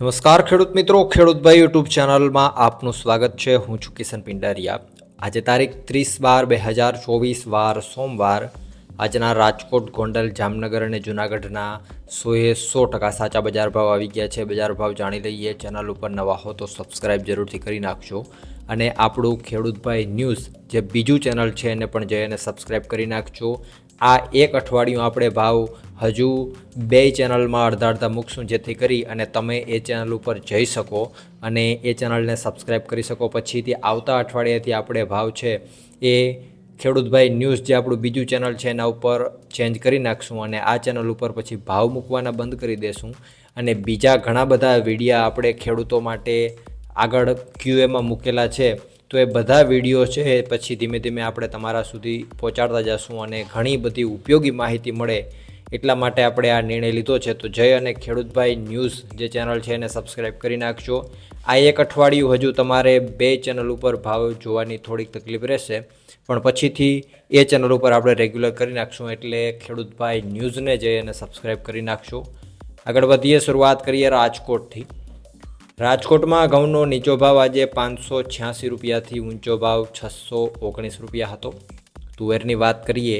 નમસ્કાર ખેડૂત મિત્રો ખેડૂતભાઈ યુટ્યુબ ચેનલમાં આપનું સ્વાગત છે. હું છું કિશન પિંડારિયા. આજે તારીખ ત્રીસ બાર બે હજાર ચોવીસ, વાર સોમવાર. આજના રાજકોટ, ગોંડલ, જામનગર અને જૂનાગઢના સોએ સો ટકા સાચા બજાર ભાવ આવી ગયા છે. બજાર ભાવ જાણી લઈએ. ચેનલ ઉપર નવા હો તો સબસ્ક્રાઇબ જરૂરથી કરી નાખજો. અને આપણું ખેડૂતભાઈ ન્યૂઝ, જે બીજું ચેનલ છે, એને પણ જઈ અને સબસ્ક્રાઇબ કરી નાખજો. આ એક અઠવાડિયું આપણે ભાવ હજુ બે ચેનલમાં અડધા અડધા મૂકશું જેથી કરી અને તમે એ ચેનલ ઉપર જઈ શકો અને એ ચેનલને સબસ્ક્રાઇબ કરી શકો. પછીથી આવતા અઠવાડિયાથી આપણે ભાવ છે એ ખેડૂતભાઈ ન્યૂઝ જે આપણું બીજું ચેનલ છે એના ઉપર ચેન્જ કરી નાખશું અને આ ચેનલ ઉપર પછી ભાવ મૂકવાના બંધ કરી દેશું. અને બીજા ઘણા બધા વિડીયા આપણે ખેડૂતો માટે આગળ ક્યુએમાં મૂકેલા છે. તો એ બધા વીડિયો છે, પછી ધીમે ધીમે આપણે તમારા સુધી પહોંચાડતા જશું અને ઘણી બધી ઉપયોગી માહિતી મળે એટલા માટે આપણે આ નિર્ણય લીધો છે. તો જય અને ખેડૂતભાઈ ન્યૂઝ જે ચેનલ છે એને સબસ્ક્રાઈબ કરી નાખજો. આ એક અઠવાડિયું હજુ તમારે બે ચેનલ ઉપર ભાવ જોવાની થોડીક તકલીફ રહેશે, પણ પછીથી એ ચેનલ ઉપર આપણે રેગ્યુલર કરી નાખશું એટલે ખેડૂતભાઈ ન્યૂઝને જઈ અને સબસ્ક્રાઈબ કરી નાખશો આગળ વધીએ, શરૂઆત કરીએ રાજકોટથી. રાજકોટમાં ઘઉંનો નીચો ભાવ આજે પાંચસો છ્યાસી રૂપિયાથી ઊંચો ભાવ છસો ઓગણીસ રૂપિયા હતો. તુવેરની વાત કરીએ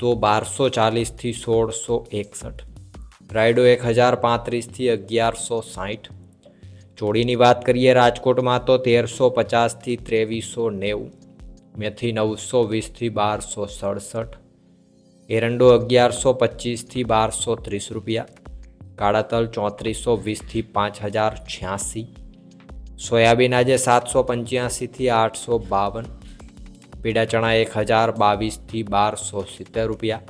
તો બારસો ચાલીસથી સોળસો એકસઠ. રાયડો એક હજાર પાંત્રીસથી અગિયારસો સાઠ ચોડીની વાત કરીએ રાજકોટમાં તો તેરસો પચાસથી ત્રેવીસો નેવું. મેથી નવસો વીસથી બારસો સડસઠ. એરંડો અગિયારસો પચીસથી બારસો ત્રીસ રૂપિયા. કાળા તલ ચોત્રીસો વીસથી પાંચ હજાર છ્યાસી. સોયાબીન આજે સાતસો પંચ્યાસીથી આઠસો બાવન. પીળા ચણા એક હજાર બાવીસથી બારસો સિત્તેર રૂપિયા.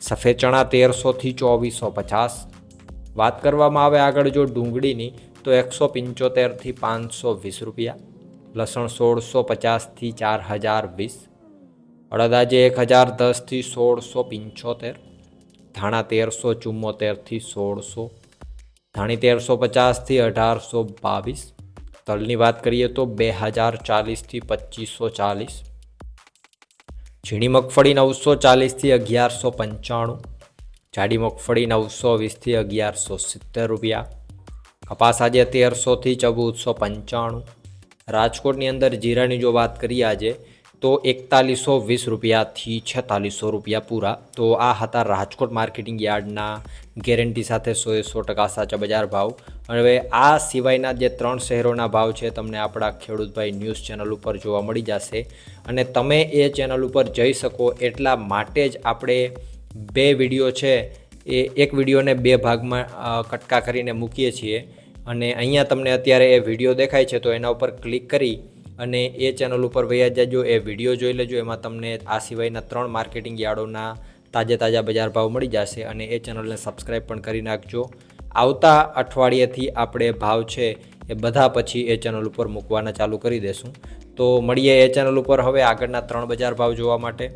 સફેદ ચણા તેરસોથી ચોવીસો પચાસ. વાત કરવામાં આવે આગળ જો ડુંગળીની, તો એકસો પંચોતેરથી પાંચસો વીસ રૂપિયા. લસણ સોળસો પચાસથી ચાર હજાર વીસ. અડદ આજે એક હજાર દસથી સોળસો પંચોતેર. ધાણા તેરસો ચુમ્મોતેરથી સોળસો, ધાણી તેરસો પચાસથી અઢારસો બાવીસ, તલની વાત કરીએ તો બે હજાર ચાલીસથી પચીસો ચાલીસ, ઝીણી મગફળી નવસો ચાલીસથી અગિયારસો પંચાણું, જાડી મગફળી નવસો વીસથી અગિયારસો સિત્તેર રૂપિયા, કપાસ આજે તેરસોથી ચૌદસો પંચાણું, રાજકોટની અંદર જીરાની જો વાત કરીએ આજે તો એકતાલીસો વીસ રૂપિયાથી છેતાલીસો રૂપિયા પૂરા. તો આ હતા રાજકોટ માર્કેટિંગ યાર્ડના ગેરંટી સાથે સોએ સો ટકા સાચા બજાર ભાવ. હવે આ સિવાયના જે ત્રણ શહેરોના ભાવ છે, તમને આપણા ખેડૂતભાઈ ન્યૂઝ ચેનલ ઉપર જોવા મળી જશે. અને તમે એ ચેનલ ઉપર જઈ શકો એટલા માટે જ આપણે બે વીડિયો છે, એ એક વિડીયોને બે ભાગમાં કટકા કરીને મૂકીએ છીએ. અને અહીંયા તમને અત્યારે એ વીડિયો દેખાય છે, તો એના ઉપર ક્લિક કરી અને એ ચેનલ ઉપર વૈયા જજો, એ વીડિયો જોઈ લેજો. એમાં તમને આ સિવાયના ત્રણ માર્કેટિંગ યાર્ડોના તાજે તાજા બજાર ભાવ મળી જશે અને એ ચેનલને સબસ્ક્રાઈબ પણ કરી નાખજો. આવતા અઠવાડિયેથી આપણે ભાવ છે એ બધા પછી એ ચેનલ ઉપર મૂકવાના ચાલુ કરી દેશું. તો મળીએ એ ચેનલ ઉપર હવે આગળના ત્રણ બજાર ભાવ જોવા માટે.